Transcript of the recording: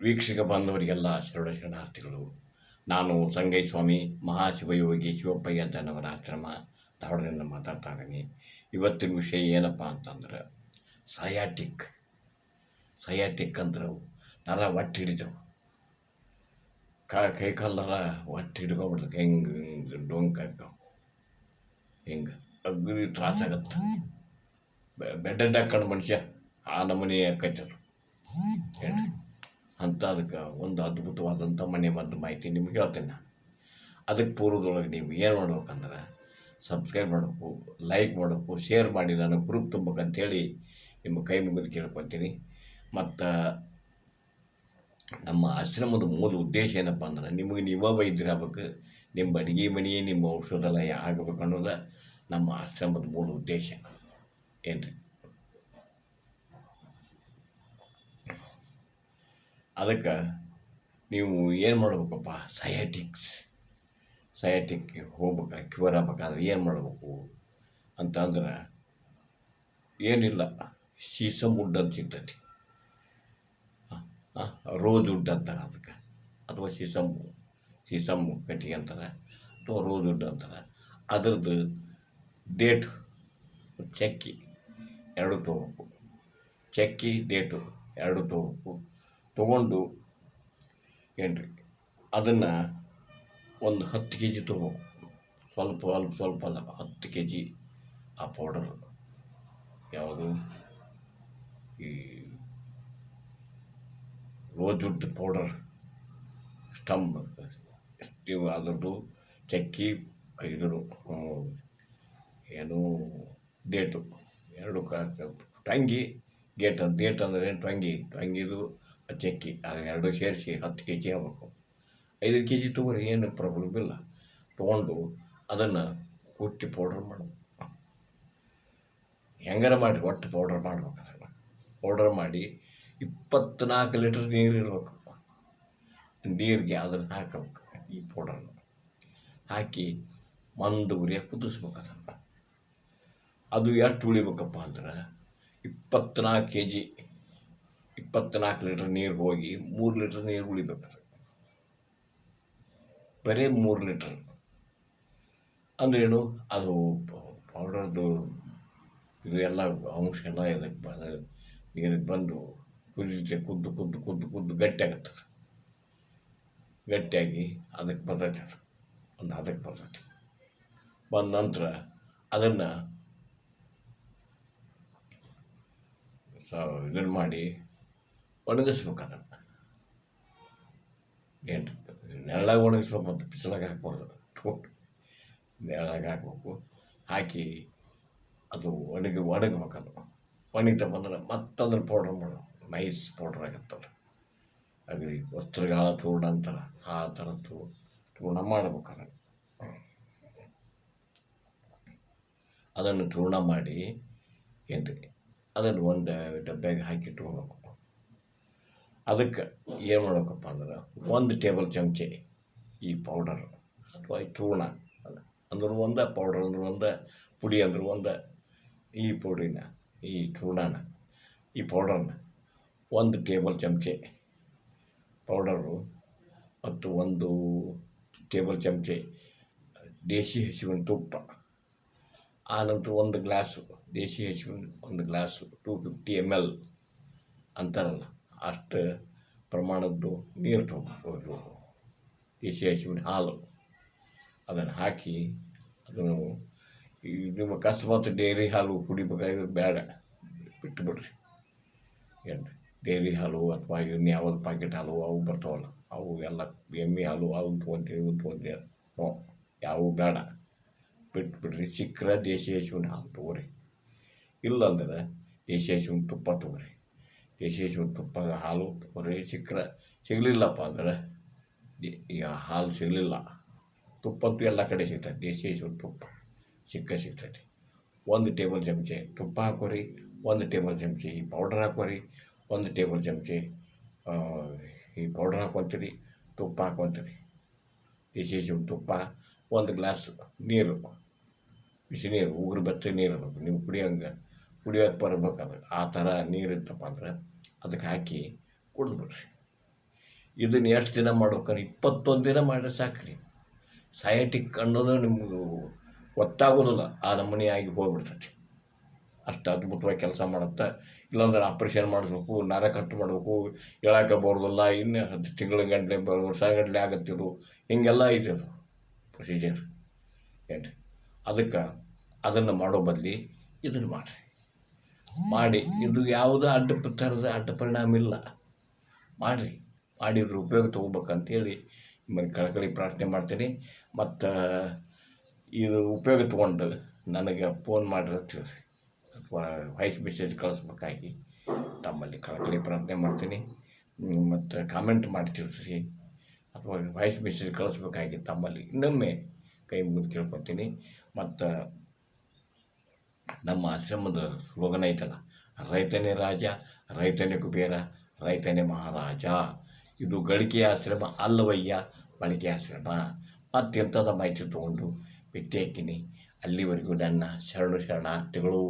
ವೀಕ್ಷಕ ಬಾಂಧವರಿಗೆಲ್ಲ ಶರಣ ಶರಣಾರ್ಥಿಗಳು, ನಾನು ಸಂಗೈ ಸ್ವಾಮಿ ಮಹಾಶಿವಯೋಗಿ ಶಿವಪ್ಪಯ್ಯ ಜನವರ ಆಶ್ರಮ ಧಾರವಾಡದಿಂದ ಮಾತಾಡ್ತಾ ಇದ್ದೀನಿ. ಇವತ್ತಿನ ವಿಷಯ ಏನಪ್ಪ ಅಂತಂದ್ರೆ, ಸಯಾಟಿಕ್ ಸಯಾಟಿಕ್ ಅಂದ್ರೆ ನರ ಒಟ್ಟು ಹಿಡಿದವು ಕಾ ಕೈ ನರ ಒಟ್ಟು ಹಿಡ್ಕೊಂಬಿಡ್ದು ಹೆಂಗೆ, ಡೊಂಕ್ ಹಾಕವು ಹಿಂಗೆ, ಅಗ್ರಿ ತ್ರಾಸಾಗತ್ತೆ ಬೆಡ್ಡೆಡ್ ಹಾಕೊಂಡು ಮನುಷ್ಯ ಆ ನಮೂನೆ ಆಕೈತದು ಹೇಳಿ ಅಂತ ಅದಕ್ಕೆ ಒಂದು ಅದ್ಭುತವಾದಂಥ ಮನೆ ಮದ್ದು ಮಾಹಿತಿ ನಿಮ್ಗೆ ಹೇಳ್ತೇನೆ ನಾನು. ಅದಕ್ಕೆ ಪೂರ್ವದೊಳಗೆ ನೀವು ಏನು ಮಾಡ್ಬೇಕಂದ್ರೆ ಸಬ್ಸ್ಕ್ರೈಬ್ ಮಾಡಬೇಕು ಲೈಕ್ ಮಾಡಬೇಕು ಶೇರ್ ಮಾಡಿ. ನನಗೆ ಗ್ರೂಪ್ ತುಂಬಬೇಕಂತೇಳಿ ನಿಮ್ಮ ಕೈ ಮುಗಿದು ಕೇಳ್ಕೊತೀನಿ. ಮತ್ತು ನಮ್ಮ ಆಶ್ರಮದ ಮೂಲ ಉದ್ದೇಶ ಏನಪ್ಪ ಅಂದ್ರೆ ನಿಮಗೆ ನೀವೇ ವೈದ್ಯರಾಗಬೇಕು ನಿಮ್ಮ ಅಡುಗೆ ಮನೆ ನಿಮ್ಮ ಔಷಧಾಲಯ ಆಗಬೇಕು ಅನ್ನೋದು ನಮ್ಮ ಆಶ್ರಮದ ಮೂಲ ಉದ್ದೇಶ. ಏನು ಅದಕ್ಕೆ ನೀವು ಏನು ಮಾಡ್ಬೇಕಪ್ಪ? ಸಯಾಟಿಕ್ಸ್ ಸಯಾಟಿಕ್ಗೆ ಹೋಗ್ಬೇಕು ಕ್ಯೂರ್ ಆಗ್ಬೇಕಾದ್ರೆ ಏನು ಮಾಡಬೇಕು ಅಂತಂದ್ರೆ ಏನಿಲ್ಲ, ಸೀಸಮ್ ವುಡ್ ಅಂತ ಸಿಗ್ತೈತಿ. ರೋಜ್ ವುಡ್ ಅಂತಾರೆ ಅದಕ್ಕೆ. ಅಥವಾ ಸೀಸಮ್ ಸೀಸಮ್ ಕಟ್ಟಿಗೆ ಅಂತಾರೆ, ಅಥವಾ ರೋಜ್ ವುಡ್ ಅಂತಾರೆ. ಅದರದ್ದು ಡೇಟ್ ಚಕ್ಕಿ ಎರಡು ತೊಗೋಬೇಕು. ಚಕ್ಕಿ ಡೇಟು ಎರಡು ತೊಗೋಬೇಕು. ತೊಗೊಂಡು ಏನು ರೀ ಅದನ್ನು ಒಂದು ಹತ್ತು ಕೆ ಜಿ ತೊಗೋಬೇಕು ಸ್ವಲ್ಪ ಸ್ವಲ್ಪ ಸ್ವಲ್ಪ ಅಲ್ಲ, ಹತ್ತು ಕೆ ಜಿ ಆ ಪೌಡರ್ ಯಾವುದು? ಈ ರೋಜುಡ್ ಪೌಡರ್ ಸ್ಟಂಬ್ ಇವು ಅದರದ್ದು ಚಕ್ಕಿ ಇದರು ಏನು ಡೇಟು ಎರಡು ಕ, ಟಂಗಿ ಗೇಟ್ ಡೇಟ್ ಅಂದರೆ ಏನು? ಟಂಗಿ, ಟಂಗಿದು ಚಕ್ಕಿ ಅದು ಎರಡು ಸೇರಿಸಿ ಹತ್ತು ಕೆ ಜಿ ಆಗಬೇಕು. ಐದು ಕೆ ಜಿ ತೊಗೊರಿ ಏನು ಪ್ರಾಬ್ಲಮ್ ಇಲ್ಲ. ತೊಗೊಂಡು ಅದನ್ನು ಕುಟ್ಟಿ ಪೌಡ್ರ್ ಮಾಡಬೇಕು. ಹೆಂಗಾರ ಮಾಡಿ ಒಟ್ಟು ಪೌಡ್ರ್ ಮಾಡ್ಬೇಕು ಅದನ್ನು. ಪೌಡ್ರ್ ಮಾಡಿ ಇಪ್ಪತ್ತ್ನಾಲ್ಕು ಲೀಟ್ರ್ ನೀರು ಇರಬೇಕು. ನೀರಿಗೆ ಅದನ್ನು ಹಾಕಬೇಕು ಈ ಪೌಡ್ರನ್ನು ಹಾಕಿ ಮಂದು ಉರಿಯ ಕುದಿಸ್ಬೇಕು ಅದನ್ನು. ಅದು ಎಷ್ಟು ಉಳಿಬೇಕಪ್ಪ ಅಂದ್ರೆ ಇಪ್ಪತ್ತ್ನಾಲ್ಕು ಕೆ ಜಿ ಇಪ್ಪತ್ತ್ನಾಲ್ಕು ಲೀಟ್ರ್ ನೀರು ಹೋಗಿ ಮೂರು ಲೀಟ್ರ್ ನೀರು ಉಳಿಬೇಕು ಬರೀ ಮೂರು ಲೀಟ್ರ್. ಅಂದ್ರೇನು ಅದು ಪೌಡರ್ದು ಇದು ಎಲ್ಲ ಅಂಶ ಎಲ್ಲ ಇದಕ್ಕೆ ಬಂದ ನೀರಿಗೆ ಬಂದು ಕುದಿತೆ ಕುದ್ದು ಕುದ್ದು ಕುದ್ದು ಕುದ್ದು ಗಟ್ಟಿ ಆಗುತ್ತೆ ಗಟ್ಟಿಯಾಗಿ ಅದಕ್ಕೆ ಬರ್ತೈತೆ ಅದು. ಒಂದು ಅದಕ್ಕೆ ಬರ್ತೈತೆ. ಬಂದ ನಂತರ ಅದನ್ನು ಸ ಇದನ್ನು ಮಾಡಿ ಒಣಗಿಸ್ಬೇಕು ಅದನ್ನು ಏನು ನೆರಳಾಗ ಒಣಗಿಸ್ಬೇಕು ಮತ್ತು ಬಿಸಿಲಾಗ ಹಾಕ್ಬಾರ್ದು. ಟೋಟ್ ನೆರಳಾಗ ಹಾಕ್ಬೇಕು. ಹಾಕಿ ಅದು ಒಣಗಿ ಒಣಗ್ಬೇಕು ಅದು ಒಣಗಿದ ಬಂದ್ರೆ ಮತ್ತೊಂದು ಪೌಡ್ರ್ ಮಾಡೋದು. ನೈಸ್ ಪೌಡ್ರ್ ಆಗುತ್ತೆ ಅದು. ಅಗದಿ ವಸ್ತ್ರಗಳ ತೂರ್ಣ ಅಂತಾರೆ ಆ ತೂ, ತೂರ್ಣ ಮಾಡ್ಬೇಕು ಅದನ್ನು ಅದನ್ನು ಚೂರ್ಣ ಮಾಡಿ ಏನು ಅದನ್ನು ಒಂದು ಡಬ್ಬ್ಯಾಗ ಹಾಕಿಟ್ಕೋಬೇಕು ಅದಕ್ಕೆ ಏನು ಮಾಡ್ಬೇಕಪ್ಪ ಅಂದ್ರೆ ಒಂದು ಟೇಬಲ್ ಚಮಚೆ ಈ ಪೌಡರ್ ಅಥವಾ ಈ ಚೂರ್ಣ ಅದ- ಅಂದ್ರೆ ಒಂದು ಪೌಡರ್ ಅಂದ್ರೆ ಒಂದು ಪುಡಿ, ಅಂದ್ರೆ ಒಂದು ಈ ಪುಡಿನ, ಈ ಚೂರ್ಣನ ಈ ಪೌಡರ್ನ ಒಂದು ಟೇಬಲ್ ಚಮಚೆ ಪೌಡರು ಮತ್ತು ಒಂದು ಟೇಬಲ್ ಚಮಚೆ ದೇಶಿ ಹಸುವಿನ ತುಪ್ಪ ಆನಂತರ ಒಂದು ಗ್ಲಾಸು, ದೇಶಿ ಹಸುವಿನ ಒಂದು glass two fifty m l ಅಂತಾರಲ್ಲ. ಅಷ್ಟು ಪ್ರಮಾಣದ್ದು ನೀರು ತೊಗೊಬೋದು ದೇಶಿ ಹಸುವಿನ ಹಾಲು. ಅದನ್ನು ಹಾಕಿ ಅದನ್ನು ಈ ನಿಮ್ಮ ಅಕಸ್ಮಾತ್ ಡೈರಿ ಹಾಲು ಕುಡಿಬೇಕಾಗಿದ್ರೆ ಬೇಡ. ಬಿಟ್ಟು ಬಿಡ್ರಿ ಏನು ಡೈರಿ ಹಾಲು ಅಥವಾ ಇನ್ನು ಯಾವುದು ಪ್ಯಾಕೆಟ್ ಹಾಲು ಅವು ಬರ್ತಾವಲ್ಲ, ಅವು ಎಲ್ಲ ಎಮ್ಮೆ ಹಾಲು ಅವು ತೊಗೊಂತೀವಿ, ಇವು ತೊಗೊಂತೀವಿ ಹ್ಞೂ ಯಾವು ಬೇಡ. ಬಿಟ್ಟು ಬಿಡ್ರಿ ಸಿಕ್ಕರೆ ದೇಶಿ ಹಸುವಿನ ಹಾಲು ತೊಗೊರಿ. ಇಲ್ಲಾಂದ್ರೆ ದೇಶಿ ಹಸುವಿನ ತುಪ್ಪ ತೊಗೊರಿ. ಹಸುವಿನ ತುಪ್ಪ ಹಾಲು ಬರೀ ಸಿಕ್ಕರೆ ಸಿಗಲಿಲ್ಲಪ್ಪ ಅಂದ್ರೆ ಈಗ ಹಾಲು ಸಿಗಲಿಲ್ಲ. ತುಪ್ಪ ಅಂತೂ ಎಲ್ಲ ಕಡೆ ಸಿಗ್ತದೆ. ದೇಶಿ ತುಪ್ಪ ಸಿಕ್ಕ ಸಿಗ್ತೈತಿ ಒಂದು ಟೇಬಲ್ ಚಮಚೆ ತುಪ್ಪ ಹಾಕೋರಿ ಒಂದು ಟೇಬಲ್ ಚಮಚೆ ಈ ಪೌಡರ್ ಹಾಕೋರಿ ಒಂದು ಟೇಬಲ್ ಚಮಚೆ ಈ ಪೌಡರ್ ಹಾಕೊತೀರಿ ತುಪ್ಪ ಹಾಕೊತೀರಿ ದೇಶಿ ತುಪ್ಪ, ಒಂದು ಗ್ಲಾಸ್ ನೀರು, ಬಿಸಿ ನೀರು, ಉಗುರು ಬೆಚ್ಚ ನೀರು ನಿಮ್ಮ ಕುಡಿಯೋಂಗೆ ಕುಡಿಯೋಕೆ ಬರ್ಬೇಕು ಅದು. ಆ ಥರ ನೀರು ಇತ್ತಪ್ಪ ಅಂದ್ರೆ ಅದಕ್ಕೆ ಹಾಕಿ ಕುಡಿದ್ಬಿಡ್ರಿ ಇದನ್ನು ಎಷ್ಟು ದಿನ ಮಾಡ್ಬೇಕಂದ್ರೆ ಇಪ್ಪತ್ತೊಂದು ದಿನ ಮಾಡಿದ್ರೆ ಸಾಕ್ರಿ. ಸಯಾಟಿಕ್ ಅನ್ನೋದು ನಿಮ್ಗೆ ಗೊತ್ತಾಗೋದಿಲ್ಲ. ಆ ನಮೂನೆಯಾಗಿ ಹೋಗ್ಬಿಡ್ತೈತಿ. ಅಷ್ಟು ಅದ್ಭುತವಾಗಿ ಕೆಲಸ ಮಾಡುತ್ತೆ. ಇಲ್ಲಾಂದ್ರೆ ಆಪ್ರೇಷನ್ ಮಾಡಿಸ್ಬೇಕು, ನರ ಕಟ್ ಮಾಡಬೇಕು, ಹೇಳಕ್ಕೆ ಬರೋದಿಲ್ಲ. ಇನ್ನು ಹತ್ತು ತಿಂಗಳ ಗಂಟಲೆ ಬರೋ ವರ್ಷ ಗಂಟಲೆ ಹಿಂಗೆಲ್ಲ ಐತೆ ಅದು ಪ್ರೊಸೀಜರ್ ಏನು ಅದಕ್ಕೆ ಅದನ್ನು ಮಾಡೋ ಬದಲಿ ಇದನ್ನು ಮಾಡಿರಿ. ಮಾಡಿ. ಇದು ಯಾವುದೇ ಅಡ್ಡ ಥರದ ಅಡ್ಡ ಪರಿಣಾಮ ಇಲ್ಲ. ಮಾಡಿರಿ. ಮಾಡಿದ್ರ ಉಪಯೋಗ ತೊಗೋಬೇಕಂತೇಳಿ ನಿಮ್ಮಲ್ಲಿ ಕಳಕಳಿ ಪ್ರಾರ್ಥನೆ ಮಾಡ್ತೀನಿ. ಮತ್ತು, ಇದು ಉಪಯೋಗ ತೊಗೊಂಡು ನನಗೆ ಫೋನ್ ಮಾಡಿರೋ ತಿಳಿಸಿ ಅಥವಾ ವಾಯ್ಸ್ ಮೆಸೇಜ್ ಕಳಿಸ್ಬೇಕಾಗಿ ತಮ್ಮಲ್ಲಿ ಕಳಕಳಿ ಪ್ರಾರ್ಥನೆ ಮಾಡ್ತೀನಿ. ಮತ್ತು ಕಾಮೆಂಟ್ ಮಾಡಿ ತಿಳಿಸಿ ಅಥವಾ ವಾಯ್ಸ್ ಮೆಸೇಜ್ ಕಳಿಸ್ಬೇಕಾಗಿ ತಮ್ಮಲ್ಲಿ ಇನ್ನೊಮ್ಮೆ ಕೈ ಮುಗಿದು ಕೇಳ್ಕೊತೀನಿ. ಮತ್ತು ನಮ್ಮ ಆಶ್ರಮದ ಸ್ಲೋಗನ್ ಐತಲ್ಲ, ರೈತನೇ ರಾಜ, ರೈತನೇ ಕುಬೇರ, ರೈತನೇ ಮಹಾರಾಜ. ಇದು ಗಳಿಕೆ ಆಶ್ರಮ ಅಲ್ಲವಯ್ಯ ಬಳಕೆ ಆಶ್ರಮ. ಮತ್ತೆಂಥದ ಮಾಹಿತಿ ತಗೊಂಡು ಭೇಟಿ ಹಾಕಿನಿ. ಅಲ್ಲಿವರೆಗೂ ನನ್ನ ಶರಣು ಶರಣಾರ್ಥಿಗಳು.